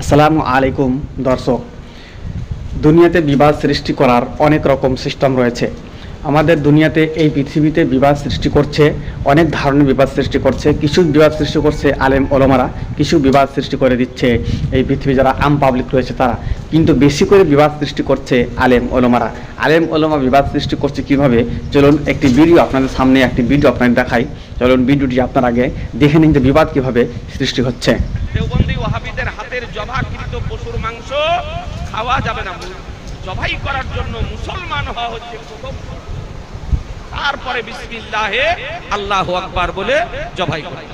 আসসালামু আলাইকুম দর্শক। দুনিয়াতে বিবাদ সৃষ্টি করার অনেক রকম সিস্টেম রয়েছে। আমাদের দুনিয়াতে এই পৃথিবীতে বিবাদ সৃষ্টি করছে, অনেক ধরনের বিবাদ সৃষ্টি করছে, কিছু বিবাদ সৃষ্টি করছে আলেম ওলমারা, কিছু বিবাদ সৃষ্টি করে দিচ্ছে এই পৃথিবী যারা আম পাবলিক রয়েছে তারা। কিন্তু বেশি করে বিবাদ সৃষ্টি করছে আলেম ওলমারা। আলেম ওলমা বিবাদ সৃষ্টি করছে কীভাবে? চলুন একটি ভিডিও আপনাদের সামনে, একটি ভিডিও আপনাদের দেখাই। চলুন ভিডিওটি আপনার আগে দেখে নিন যে বিবাদ কীভাবে সৃষ্টি হচ্ছে। খাওয়া যাবে না। জবাই করার জন্য মুসলমান হওয়া হচ্ছে প্রথম তারপরে বিসমিল্লাহে আল্লাহ আকবার বলে জবাই করে।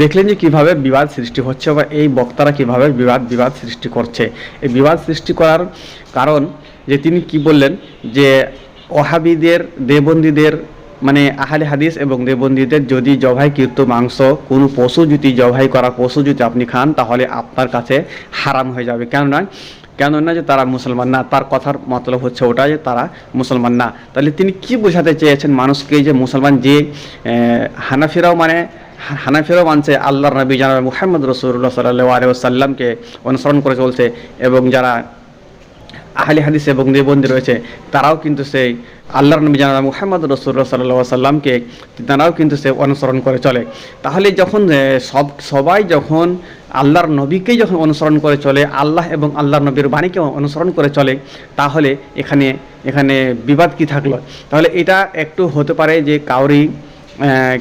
দেখলেন যে কীভাবে বিবাদ সৃষ্টি হচ্ছে বা এই বক্তারা কীভাবে বিবাদ বিবাদ সৃষ্টি করছে। এই বিবাদ সৃষ্টি করার কারণ যে তিনি কি বললেন, যে ওহাবিদের, দেবন্দীদের মানে আহালে হাদিস এবং দেবন্দীদের যদি জবাই কীর্ত মাংস, কোনো পশু যদি জবাই করা পশু যদি আপনি খান, তাহলে আপনার কাছে হারাম হয়ে যাবে। কেননা কেননা যে তারা মুসলমান না, তার কথার মতলব হচ্ছে ওটা যে তারা মুসলমান না। তাহলে তিনি কি বোঝাতে চেয়েছেন মানুষকে যে মুসলমান যে হানাফিরাও মানে হানাফিরাও মানছে আল্লাহর নবী জানা মুহাম্মদ রসুল্লাহ সাল্লাহ আলিয়াল্লামকে অনুসরণ করে চলছে এবং যারা আহলি হাদিস এবং দেবন্দি রয়েছে, তারাও কিন্তু সেই আল্লাহর নবী জানা মুহাম্মদ রসুল্লাহ সাল্লাহ সাল্লামকে তারাও কিন্তু সে অনুসরণ করে চলে। তাহলে যখন সব, সবাই যখন আল্লাহর নবীকেই যখন অনুসরণ করে চলে, আল্লাহ এবং আল্লাহর নবীর বাণীকে অনুসরণ করে চলে, তাহলে এখানে এখানে বিবাদ কি থাকল? তাহলে এটা একটু হতে পারে যে কাউরি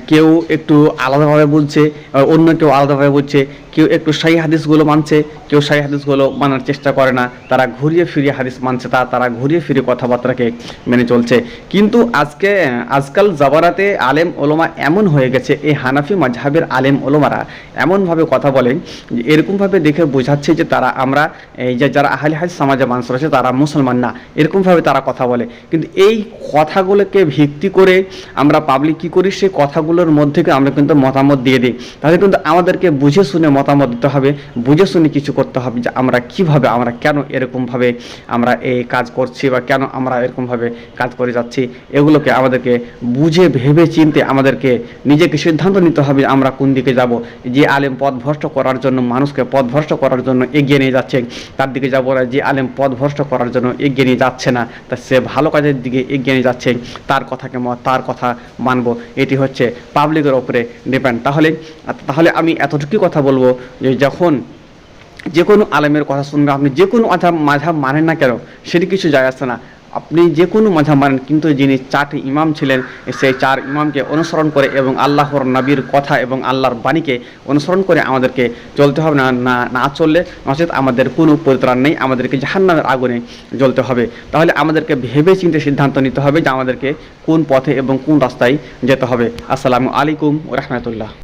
কেউ একটু আলাদাভাবে বলছে অন্য কেউ আলাদাভাবে বলছে কেউ একটু সাই হাদিসগুলো মানছে, কেউ সাই হাদিসগুলো মানার চেষ্টা করে না। তারা ঘুরিয়ে ফিরিয়ে হাদিস মানছে, তা তারা ঘুরিয়ে ফিরিয়ে কথাবার্তাকে মেনে চলছে। কিন্তু আজকে, আজকাল জাবারাতে আলেম ওলমা এমন হয়ে গেছে, এই হানাফি মাঝহাবের আলেম ওলমারা এমনভাবে কথা বলেন, যে এরকমভাবে দেখে বোঝাচ্ছে যে তারা আমরা, এই যে যারা আহলে হাদিস সমাজে মানুষ রয়েছে তারা মুসলমান না। এরকমভাবে তারা কথা বলে। কিন্তু এই কথাগুলোকে ভিত্তি করে আমরা পাবলিক কী করি? সেই কথাগুলোর মধ্যে আমরা কিন্তু মতামত দিয়ে দিই। তাহলে কিন্তু আমাদেরকে বুঝে শুনে মতামত দিতে হবে, বুঝে শুনে কিছু করতে হবে যে আমরা কীভাবে, আমরা কেন এরকমভাবে আমরা এই কাজ করছি বা কেন আমরা এরকমভাবে কাজ করে যাচ্ছি, এগুলোকে আমাদেরকে বুঝে, ভেবে চিনতে আমাদেরকে নিজেকে সিদ্ধান্ত নিতে হবে আমরা কোন দিকে যাব। যে আলেম পথভ্রষ্ট করার জন্য, মানুষকে পথভ্রষ্ট করার জন্য এগিয়ে নিয়ে যাচ্ছে, তার দিকে যাব না। যে আলেম পথভ্রষ্ট করার জন্য এগিয়ে নিয়ে যাচ্ছে না, তা সে ভালো কাজের দিকে এগিয়ে নিয়ে যাচ্ছে, তার কথাকে তার কথা মানবো। এটি হচ্ছে পাবলিকের ওপরে ডিপেন্ড তাহলে তাহলে আমি এতটুকুই কথা বলব। যে যখন যে কোনো আলেমের কথা শুনবে আপনি যে কোনো মাঝাব মাঝাব মানেন না কেন, সেটি কিছু যায় আসে না। আপনি যে কোনো মাঝাব মানেন, কিন্তু যিনি চারটি ইমাম ছিলেন, সেই চার ইমামকে অনুসরণ করে এবং আল্লাহর নবীর কথা এবং আল্লাহর বাণীকে অনুসরণ করে আমাদেরকে চলতে হবে, না না না চললে নচেত আমাদের কোনো পরিত্রাণ নেই, আমাদেরকে জাহান্নামের আগুনে জ্বলতে হবে। তাহলে আমাদেরকে ভেবে চিন্তে সিদ্ধান্ত নিতে হবে যে আমাদেরকে কোন পথে এবং কোন রাস্তায় যেতে হবে। আসসালামু আলাইকুম রহমতুল্লাহ।